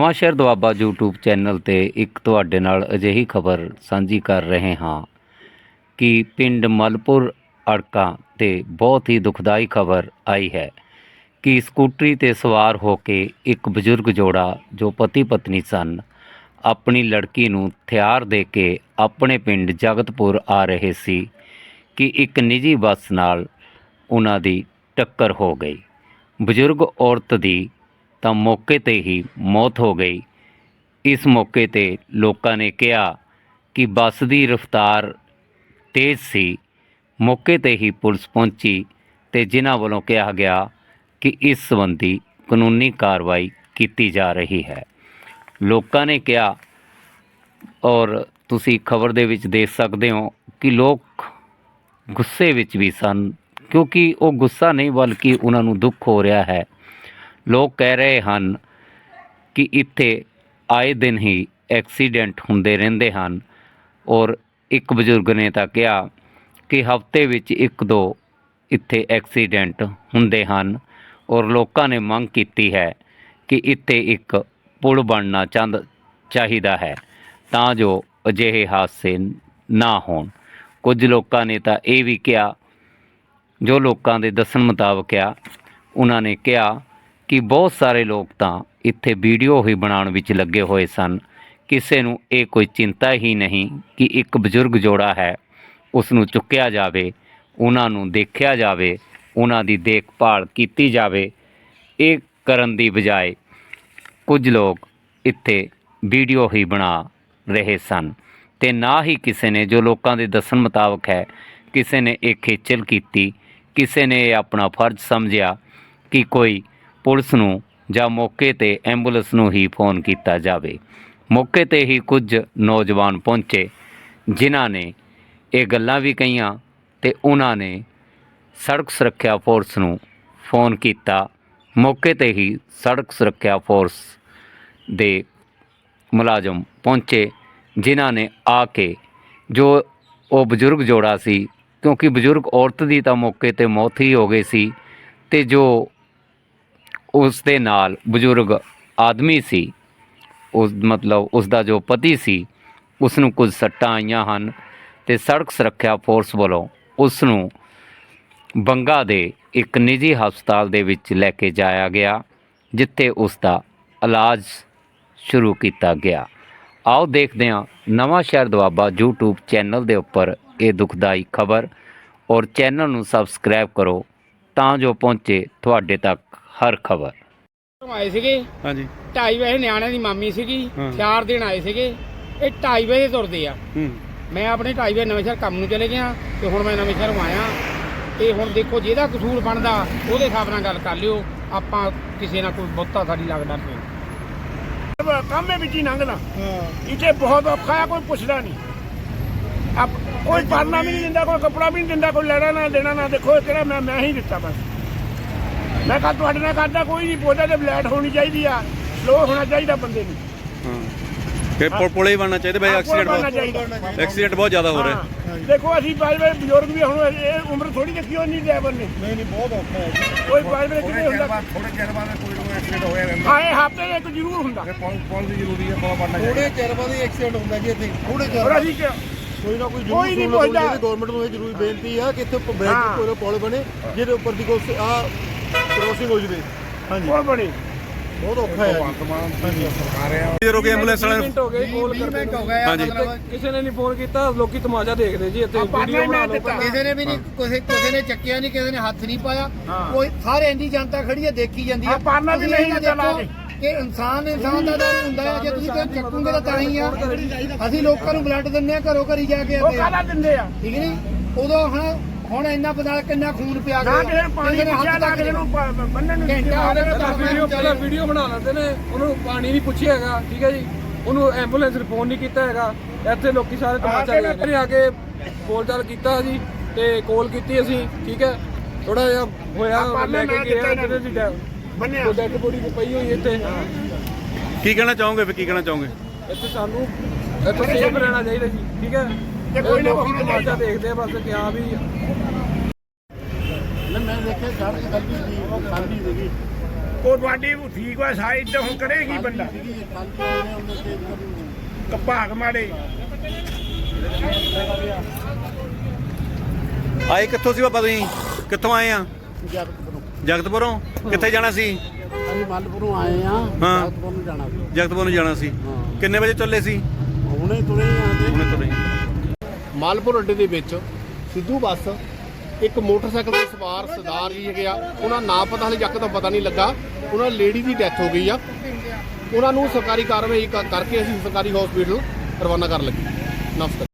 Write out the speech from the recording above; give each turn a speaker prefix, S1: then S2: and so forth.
S1: Nawanshahr Doaba YouTube channel ਤੇ ਇੱਕ ਤੁਹਾਡੇ ਨਾਲ ਅਜਿਹੀ ਖਬਰ ਸਾਂਝੀ ਕਰ ਰਹੇ ਹਾਂ ਕਿ ਪਿੰਡ ਮਲਪੁਰ ਅੜਕਾ ਤੇ ਬਹੁਤ ਹੀ ਦੁਖਦਾਈ ਖਬਰ ਆਈ ਹੈ ਕਿ ਸਕੂਟਰੀ ਤੇ ਸਵਾਰ ਹੋ ਕੇ ਇੱਕ ਬਜ਼ੁਰਗ ਜੋੜਾ ਜੋ ਪਤੀ ਪਤਨੀ ਸਨ, ਆਪਣੀ ਲੜਕੀ ਨੂੰ ਥਿਆਰ ਦੇ ਕੇ ਆਪਣੇ ਪਿੰਡ ਜਗਤਪੁਰ ਆ ਰਹੇ ਸੀ ਕਿ ਇੱਕ ਨਿੱਜੀ ਬੱਸ ਨਾਲ ਉਹਨਾਂ ਦੀ ਟੱਕਰ ਹੋ ਗਈ। ਬਜ਼ੁਰਗ ਔਰਤ ਦੀ ਤਾਂ ਮੌਕੇ ਤੇ ਹੀ ਮੌਤ ਹੋ ਗਈ। ਇਸ ਮੌਕੇ ਤੇ ਲੋਕਾਂ ਨੇ ਕਿਹਾ ਕਿ ਬੱਸ ਦੀ ਰਫ਼ਤਾਰ ਤੇਜ਼ ਸੀ। ਮੌਕੇ ਤੇ ਹੀ ਪੁਲਿਸ ਪਹੁੰਚੀ ਤੇ ਜਿਨ੍ਹਾਂ ਵੱਲੋਂ ਕਿਹਾ ਗਿਆ ਕਿ ਇਸ ਸੰਬੰਧੀ ਕਾਨੂੰਨੀ ਕਾਰਵਾਈ ਕੀਤੀ ਜਾ ਰਹੀ ਹੈ। ਲੋਕਾਂ ਨੇ ਕਿਹਾ, ਔਰ ਤੁਸੀਂ ਖਬਰ ਦੇ ਵਿੱਚ ਦੇਖ ਸਕਦੇ ਹੋ ਕਿ ਲੋਕ ਗੁੱਸੇ ਵਿੱਚ ਵੀ ਸਨ, ਕਿਉਂਕਿ ਉਹ ਗੁੱਸਾ ਨਹੀਂ, ਬਲਕਿ ਉਹਨਾਂ ਨੂੰ ਦੁੱਖ ਹੋ ਰਿਹਾ ਹੈ। ਲੋਕ ਕਹਿ ਰਹੇ ਹਨ ਕਿ ਇੱਥੇ ਆਏ ਦਿਨ ਹੀ ਐਕਸੀਡੈਂਟ ਹੁੰਦੇ ਰਹਿੰਦੇ ਹਨ। ਔਰ ਇੱਕ ਬਜ਼ੁਰਗ ਨੇ ਤਾਂ ਕਿਹਾ ਕਿ ਹਫ਼ਤੇ ਵਿੱਚ ਇੱਕ ਦੋ ਇੱਥੇ ਐਕਸੀਡੈਂਟ ਹੁੰਦੇ ਹਨ। ਔਰ ਲੋਕਾਂ ਨੇ ਮੰਗ ਕੀਤੀ ਹੈ ਕਿ ਇੱਥੇ ਇੱਕ ਪੁਲ ਬਣਨਾ ਚਾਹੁੰਦ, ਚਾਹੀਦਾ ਹੈ ਤਾਂ ਜੋ ਅਜਿਹੇ ਹਾਦਸੇ ਨਾ ਹੋਣ। ਕੁਝ ਲੋਕਾਂ ਨੇ ਤਾਂ ਇਹ ਵੀ ਕਿਹਾ, ਜੋ ਲੋਕਾਂ ਦੇ ਦੱਸਣ ਮੁਤਾਬਕ ਆ, ਉਹਨਾਂ ਨੇ ਕਿਹਾ ਕਿ ਬਹੁਤ ਸਾਰੇ ਲੋਕ ਤਾਂ ਇੱਥੇ ਵੀਡੀਓ ਹੀ ਬਣਾਉਣ ਵਿੱਚ ਲੱਗੇ ਹੋਏ ਸਨ। ਕਿਸੇ ਨੂੰ ਇਹ ਕੋਈ ਚਿੰਤਾ ਹੀ ਨਹੀਂ ਕਿ ਇੱਕ ਬਜ਼ੁਰਗ ਜੋੜਾ ਹੈ ਉਸ ਨੂੰ ਚੁੱਕਿਆ ਜਾਵੇ, ਉਹਨਾਂ ਨੂੰ ਦੇਖਿਆ ਜਾਵੇ, ਉਹਨਾਂ ਦੀ ਦੇਖਭਾਲ ਕੀਤੀ ਜਾਵੇ। ਇਹ ਕਰਨ ਦੀ ਬਜਾਏ ਕੁਝ ਲੋਕ ਇੱਥੇ ਵੀਡੀਓ ਹੀ ਬਣਾ ਰਹੇ ਸਨ ਤੇ ਨਾ ਹੀ ਕਿਸੇ ਨੇ, ਜੋ ਲੋਕਾਂ ਦੇ ਦੱਸਣ ਮੁਤਾਬਕ ਹੈ, ਕਿਸੇ ਨੇ ਇਹ ਖੇਚਲ ਕੀਤੀ, ਕਿਸੇ ਨੇ ਇਹ ਆਪਣਾ ਫਰਜ਼ ਸਮਝਿਆ ਕਿ ਕੋਈ ਪੁਲਿਸ ਨੂੰ ਜਾਂ ਮੌਕੇ ਤੇ ਐਂਬੂਲੈਂਸ ਨੂੰ ਹੀ ਫੋਨ ਕੀਤਾ ਜਾਵੇ। ਮੌਕੇ ਤੇ ਹੀ ਕੁਝ ਨੌਜਵਾਨ ਪਹੁੰਚੇ, ਜਿਨ੍ਹਾਂ ਨੇ ਇਹ ਗੱਲਾਂ ਵੀ ਕਹੀਆਂ ਤੇ ਉਹਨਾਂ ਨੇ ਸੜਕ ਸੁਰੱਖਿਆ ਫੋਰਸ ਨੂੰ ਫੋਨ ਕੀਤਾ। ਮੌਕੇ ਤੇ ਹੀ ਸੜਕ ਸੁਰੱਖਿਆ ਫੋਰਸ ਦੇ ਮੁਲਾਜ਼ਮ ਪਹੁੰਚੇ, ਜਿਨ੍ਹਾਂ ਨੇ ਆ ਕੇ ਜੋ ਉਹ ਬਜ਼ੁਰਗ ਜੋੜਾ ਸੀ, ਕਿਉਂਕਿ ਬਜ਼ੁਰਗ ਔਰਤ ਦੀ ਤਾਂ ਮੌਕੇ ਤੇ ਮੌਤ ਹੀ ਹੋ ਗਈ ਸੀ, ਤੇ ਜੋ ਉਸ ਦੇ ਨਾਲ ਬਜ਼ੁਰਗ ਆਦਮੀ ਸੀ। ਉਸ ਮਤਲਬ ਉਸ ਦਾ ਜੋ ਪਤੀ ਸੀ ਉਸ ਨੂੰ ਕੁਝ ਸੱਟਾਂ ਆਈਆਂ ਹਨ ਤੇ ਸੜਕ ਸੁਰੱਖਿਆ ਫੋਰਸ ਵੱਲੋਂ ਉਸ ਨੂੰ ਬੰਗਾ ਦੇ ਇੱਕ ਨਿੱਜੀ ਹਸਪਤਾਲ ਦੇ ਵਿੱਚ ਲੈ ਕੇ ਜਾਇਆ ਗਿਆ, ਜਿੱਥੇ ਉਸ ਦਾ ਇਲਾਜ ਸ਼ੁਰੂ ਕੀਤਾ ਗਿਆ। ਆਓ ਦੇਖਦੇ ਹਾਂ ਨਵਾਂ ਸ਼ਹਿਰ ਦੁਆਬਾ YouTube ਚੈਨਲ ਦੇ ਉੱਪਰ ਇਹ ਦੁਖਦਾਈ ਖਬਰ ਔਰ ਚੈਨਲ ਨੂੰ ਸਬਸਕ੍ਰਾਈਬ ਕਰੋ ਤਾਂ ਜੋ ਪਹੁੰਚੇ ਤੁਹਾਡੇ ਤੱਕ। ਹਰ ਖਬਰ।
S2: ਆਏ ਸੀਗੇ।
S3: ਹਾਂਜੀ।
S2: 2:30 ਵਜੇ ਨਿਆਣਿਆਂ ਦੀ ਮਾਮੀ ਸੀਗੀ।
S3: ਹਾਂ।
S2: ਚਾਰ ਦਿਨ ਆਏ ਸੀਗੇ। ਇਹ 2:30 ਵਜੇ ਤੁਰਦੇ ਆ।
S3: ਹੂੰ।
S2: ਮੈਂ ਆਪਣੇ 2:30 ਵਜੇ ਨਵੇਂ ਸ਼ਹਿਰ ਕੰਮ ਨੂੰ ਚਲੇ ਗਿਆ ਤੇ ਹੁਣ ਮੈਂ ਨਵੇਂ ਸ਼ਹਿਰੋਂ ਆਇਆ। ਤੇ ਹੁਣ ਦੇਖੋ ਜਿਹਦਾ ਕਸੂਰ ਬਣਦਾ ਉਹਦੇ ਹਿਸਾਬ ਨਾਲ ਗੱਲ ਕਰ ਲਿਓ। ਆਪਾਂ ਕਿਸੇ ਨਾਲ ਕੋਈ ਬਹੁਤਾ ਸਾਡੀ ਲੱਗਦਾ ਨਹੀਂ।
S4: ਕੰਮ ਵਿੱਚ ਹੀ ਲੰਘਣਾ ਇੱਥੇ ਬਹੁਤ ਔਖਾ ਹੈ ਕੋਈ ਪੁੱਛਦਾ ਨਹੀਂ। ਆਪ ਕੋਈ ਪਰਨਾ ਵੀ ਨਹੀਂ ਦਿੰਦਾ ਕੋਈ ਕੱਪੜਾ ਵੀ ਨਹੀਂ ਦਿੰਦਾ ਕੋਈ ਲੈਣਾ ਨਾ ਦੇਣਾ ਨਾ ਦੇਖੋ ਇਹ ਕਿਹੜਾ ਮੈਂ ਮੈਂ ਹੀ ਦਿੱਤਾ ਬਸ। ਮੈਂ ਕਹਾ ਤੁਹਾਡੇ ਨਾਲ ਕਰਦਾ ਕੋਈ ਨਹੀਂ ਪੁੱਛਦਾ ਤੇ ਬਲੈਟ ਹੋਣੀ ਚਾਹੀਦੀ ਆ। ਸਲੋ ਹੋਣਾ ਚਾਹੀਦਾ ਬੰਦੇ ਨੂੰ।
S3: ਕਿ ਪੁਲ ਪੁਲੇ ਹੀ ਬਣਨਾ ਚਾਹੀਦਾ
S4: ਹਾਂ,
S3: ਐਕਸੀਡੈਂਟ
S4: ਪੁਲ ਬਣਨਾ
S3: ਬਹੁਤ
S4: ਚਾਹੀਦਾ।
S3: ਐਕਸੀਡੈਂਟ ਬਹੁਤ ਜ਼ਿਆਦਾ ਹੋ ਰਿਹਾ।
S4: ਹਾਂ। ਦੇਖੋ ਅਸੀਂ ਬਾਈ ਬਾਈ ਬਜ਼ੁਰਗ ਵੀ ਹੁਣ ਇਹ ਉਮਰ ਥੋੜੀ ਦੇਖੀ ਹੋਣੀ ਡਰਾਈਵਰ ਨੇ
S5: ਨਹੀਂ ਨਹੀਂ ਬਹੁਤ ਔਖਾ ਹੈ। ਜੀ
S4: ਕੋਈ ਬਾਈ ਬਾਈ ਕਿਤੇ ਹੁੰਦਾ?
S5: ਥੋੜੇ ਚਿਰ ਬਾਅਦ ਕੋਈ ਨਾ ਕੋਈ ਐਕਸੀਡੈਂਟ ਹੋਇਆ ਰਹਿੰਦਾ।
S4: ਹਾਂ ਇਹ ਹਫ਼ਤੇ ਦੇ ਇੱਕ ਜ਼ਰੂਰ ਹੁੰਦਾ।
S5: ਪੁਲ ਪੁਲ ਦੀ ਜ਼ਰੂਰੀ ਹੈ ਪੁਲ ਬਣਨਾ
S6: ਥੋੜੇ ਚਿਰ ਬਾਅਦ ਹੀ ਐਕਸੀਡੈਂਟ ਹੁੰਦਾ ਜੀ ਇੱਥੇ। ਥੋੜੇ ਚਿਰ
S4: ਔਰ
S6: ਬਾਅਦ।
S4: ਅਸੀਂ ਕਿ-
S6: ਕੋਈ ਨਾ ਕੋਈ
S4: ਕੋਈ ਨਹੀਂ
S6: ਜ਼ਰੂਰ
S4: ਪੁੱਛਦਾ।
S6: ਗਵਰਨਮੈਂਟ ਨੂੰ ਇਹ ਜ਼ਰੂਰੀ ਬੇਨਤੀ ਆ ਕਿ ਇੱਥੇ
S4: ਹਾਂ।
S6: ਬ੍ਰੇਕ ਕੋਈ ਪੁਲ ਬਣੇ ਜਿਹਦੇ ਉੱਪਰ ਦੀ ਕੋਈ ਆ ਕ੍ਰੋਸਿੰਗ ਹੋ ਜਵੇ ਹਾਂਜੀ।
S4: ਉਹ ਬਣੀ
S6: ਬਹੁਤ ਔਖਾ ਹੈ। ਜੀ।
S5: ਵਰਤਮਾਨ ਸਰਕਾਰ ਆ
S3: ਇਹ ਰੋਕੇ ਐਂਬੂਲੈਂਸ ਵਾਲਿਆਂ ਨੂੰ
S7: ਮਿੰਟ ਹੋ ਗਏ ਕੋਲ ਕਰਦੇ
S6: ਹੋ ਗਏ।
S3: ਹਾਂਜੀ।
S7: ਕਿਸੇ ਨੇ ਨਹੀਂ ਫੋਨ ਕੀਤਾ ਲੋਕੀ ਤਮਾਸ਼ਾ ਦੇਖਦੇ ਜੀ ਇੱਥੇ ਵੀਡੀਓ ਬਣਾ ਲਓ।
S6: ਕਿਸੇ ਨੇ ਵੀ ਨਹੀਂ ਕਿਸੇ ਕਿਸੇ ਨੇ ਚੱਕਿਆ ਨਹੀਂ ਕਿਸੇ ਨੇ ਹੱਥ ਨਹੀਂ ਪਾਇਆ। ਕੋਈ ਸਾਰੇ ਇੰਨੀ ਜਨਤਾ ਖੜੀ ਹੈ ਦੇਖੀ ਜਾਂਦੀ ਹੈ।
S4: ਪਾਰਨਾ ਵੀ ਨਹੀਂ
S6: ਇਹ
S4: ਦਿੱਤਾ ਲਾ
S6: ਦੇਖੋ ਕਿ ਇਨਸਾਨ ਇਨਸਾਨ ਦਾ ਦਰ ਹੁੰਦਾ ਹੈ ਜੇ ਤੁਸੀਂ ਚੱਕੋਗੇ ਤਾਂ ਤਾਂ ਹੀ ਆ। ਅਸੀਂ ਲੋਕਾਂ ਨੂੰ ਬਲੱਡ ਦਿੰਦੇ ਆ ਘਰੋਂ ਘਰੀ ਜਾ ਕੇ
S4: ਉਹ। ਕਾਹਦਾ ਦਿੰਦੇ ਆ?
S6: ਠੀਕ ਨਹੀਂ ਉਦੋਂ ਹੁਣ ਹੁਣ ਇੰਨਾ ਪਤਾ ਕਿੰਨਾ ਖੂਨ ਪਿਆ
S4: ਨਾ ਕਿਸੇ ਨੂੰ ਪਾਣੀ ਪੁੱਛਿਆ ਨਾ ਕਿਸੇ ਨੂੰ ਪ- ਬੰਨਣ ਨੂੰ
S6: ਘੰਟਾ ਹੋ ਗਿਆ ਤਾਂ
S7: ਵੀਡੀਓ ਪਹਿਲਾਂ ਵੀਡੀਓ ਬਣਾ ਲੈਂਦੇ ਨੇ ਉਹਨਾਂ ਨੂੰ ਪਾਣੀ ਨਹੀਂ ਪੁੱਛਿਆ ਹੈਗਾ ਠੀਕ ਹੈ ਜੀ? ਉਹਨੂੰ ਐਂਬੂਲੈਂਸ ਨੂੰ ਫੋਨ ਨਹੀਂ ਕੀਤਾ ਹੈਗਾ। ਇੱਥੇ ਲੋਕੀ ਸਾਰੇ ਤਮਾਸ਼ਾ ਦੇਖਦੇ ਨੇ ਆ ਕੇ ਬੋਲਚਾਲ ਕੀਤਾ ਜੀ ਤੇ ਕੋਲ ਕੀਤੀ ਅਸੀਂ ਠੀਕ ਹੈ? ਥੋੜਾ ਜਿਹਾ ਹੋਇਆ ਲੈ ਕੇ
S4: ਦਿੱਤਾ
S7: ਜਿਹਦੇ ਦੀ
S4: ਬੰਨਿਆ।
S7: ਡੈਡ ਬੋਡੀ ਪਈ ਹੋਈ ਇੱਥੇ।
S3: ਕੀ ਕਹਿਣਾ ਚਾਹੋਗੇ ਫਿਰ ਕੀ ਕਹਿਣਾ ਚਾਹੋਗੇ?
S7: ਇੱਥੇ ਸਾਨੂੰ ਇੱਥੇ ਸੇਫ ਰਹਿਣਾ ਚਾਹੀਦਾ ਜੀ ਠੀਕ ਹੈ?
S4: ਤੇ ਕੋਈ ਨਾ ਹੋਣਾ ਚਾਹੀਦਾ।
S7: ਦੇਖਦੇ ਆ ਬਸ ਕਿ ਵੀ
S6: ਮੈਂ- ਮੈਂ ਦੇਖਿਆ ਸੜਕ ਖੱਲੀ ਸੀ ਉਹ ਖਾਲੀ ਸੀਗੀ
S4: ਉਹ ਤੁਹਾਡੀ ਠੀਕ ਵਾ ਸਾਈਡ ਤੇ ਹੁਣ ਕਰੇਗੀ ਬੰਦਾ? ਕਪਾਗ ਮਾੜੇ।
S3: ਆਏ ਕਿੱਥੋਂ ਸੀ ਬਾਬਾ ਤੁਸੀਂ? ਕਿੱਥੋਂ ਆਏ ਆ? ਜਗਤਪੁਰੋਂ। ਕਿੱਥੇ ਜਾਣਾ ਸੀ?
S8: ਅਸੀਂ ਮਲਪੁਰੋਂ ਆਏ ਆ। ਜਗਤਪੁਰ ਨੂੰ ਜਾਣਾ ਸੀ।
S3: ਜਗਤਪੁਰ ਨੂੰ ਜਾਣਾ ਸੀ।
S8: ਹਾਂ।
S3: ਕਿੰਨੇ ਵਜੇ ਚੱਲੇ ਸੀ?
S8: ਹੁਣੇ ਤੁਰੇ ਆਂਦੇ
S3: ਹੁਣੇ ਤੁਰੇ।
S9: ਮਾਲਪੁਰ ਅੱਡੇ ਦੇ ਵਿੱਚ ਸਿੱਧੂ ਬੱਸ, ਇੱਕ ਮੋਟਰਸਾਈਕਲ ਤੇ ਸਵਾਰ ਸਰਦਾਰ ਜੀ ਹੈਗੇ ਆ। ਉਹਨਾਂ ਦਾ ਨਾਂ ਪਤਾ ਹਲੇ ਜੱਕ ਤਾਂ ਪਤਾ ਨਹੀਂ ਲੱਗਾ। ਉਹਨਾਂ ਲੇਡੀ ਦੀ ਡੈਥ ਹੋ ਗਈ ਆ। ਉਹਨਾਂ ਨੂੰ ਸਰਕਾਰੀ ਕਾਰਵਾਈ ਕ- ਕਰਕੇ ਅਸੀਂ ਸਰਕਾਰੀ ਹਸਪੀਟਲ ਰਵਾਨਾ ਕਰਨ ਲੱਗੇ। ਨਮਸਕਾਰ।